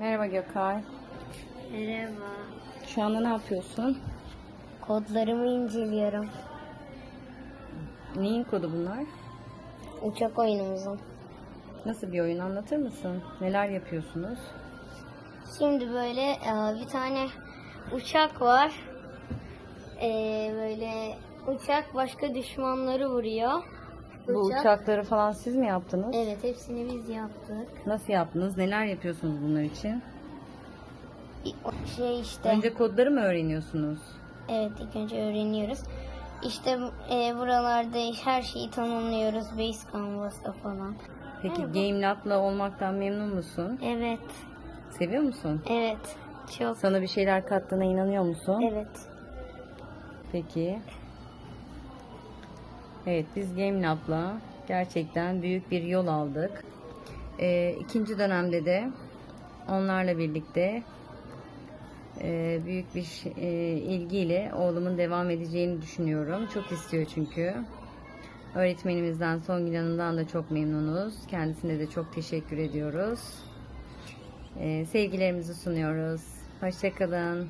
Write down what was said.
Merhaba Gökay. Merhaba. Şu anda ne yapıyorsun? Kodlarımı inceliyorum. Neyin kodu bunlar? Uçak oyunumuzun. Nasıl bir oyun anlatır mısın? Neler yapıyorsunuz? Şimdi böyle e, bir tane uçak var. E, böyle uçak başka düşmanları vuruyor. Bu uçakları falan siz mi yaptınız? Evet hepsini biz yaptık. Nasıl yaptınız? Neler yapıyorsunuz bunlar için? Şey işte. Önce kodları mı öğreniyorsunuz? Evet ilk önce öğreniyoruz. İşte e, buralarda her şeyi tanımlıyoruz. Base Canvas'ta falan. Peki Game Lab'la olmaktan memnun musun? Evet. Seviyor musun? Evet. Çok. Sana bir şeyler kattığına inanıyor musun? Evet. Peki. Evet biz Game Lab'la gerçekten büyük bir yol aldık. Ee, ikinci dönemde de onlarla birlikte e, büyük bir e, ilgiyle oğlumun devam edeceğini düşünüyorum. Çok istiyor çünkü. Öğretmenimizden Songül Hanım'dan da çok memnunuz. Kendisine de çok teşekkür ediyoruz. Ee, sevgilerimizi sunuyoruz. Hoşçakalın.